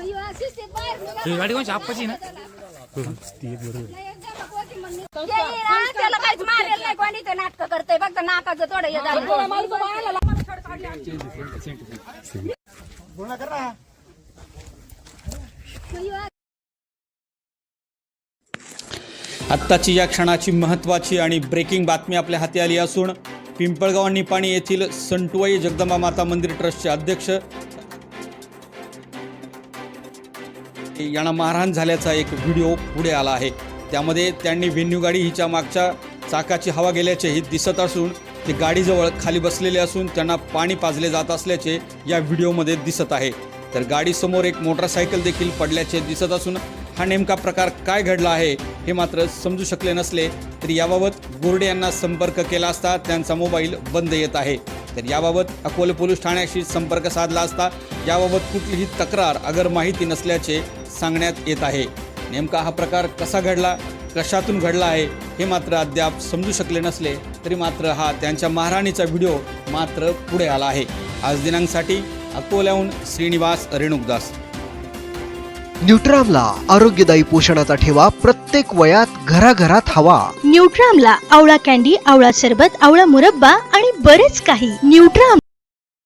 ही गाडी कोणची? आप्पाची ना? त्याला काहीच मारेल नाही कोणी ते नाटक करते फक्त नाकाचं थोडं हे झालं आत्ताची या क्षणाची महत्त्वाची आणि ब्रेकिंग बातमी आपल्या हाती आली असून पिंपळगाव निपाणी येथील संटुवाई जगदंबा माता मंदिर ट्रस्टचे अध्यक्ष यांना मारहाण झाल्याचा एक व्हिडिओ पुढे आला आहे. त्यामध्ये त्यांनी व्हेन्यू गाडी हिच्या मागच्या चाकाची हवा गेल्याचेही दिसत असून ते गाडीजवळ खाली बसलेले असून त्यांना पाणी पाजले जात असल्याचे या व्हिडिओमध्ये दिसत आहे. तर गाडीसमोर एक मोटरसायकल देखील पडल्याचे दिसत असून हा नेमका प्रकार काय घडला आहे हे मात्र समजू शकले नसले तरी याबाबत गोरडे यांना संपर्क केला असता त्यांचा मोबाईल बंद येत आहे. तर याबाबत अकोले पोलीस ठाण्याशी संपर्क साधला असता याबाबत कुठलीही तक्रार अगर माहिती नसल्याचे सांगण्यात येत आहे. नेमका हा प्रकार कसा घडला कशातून घडला आहे हे मात्र अद्याप समजू शकले नसले तरी मात्र हा त्यांच्या महाराणीचा व्हिडिओ मात्र पुढे आला आहे. आज दिनांकसाठी अकोल्याहून श्रीनिवास रेणुकदास. न्यूट्रामला आरोग्यदायी पोषणाचा ठेवा प्रत्येक वयात घराघरात हवा. न्यूट्रामला आवळा कॅन्डी आवळा सरबत आवळा मुरब्बा आणि बरेच काही. न्यूट्राम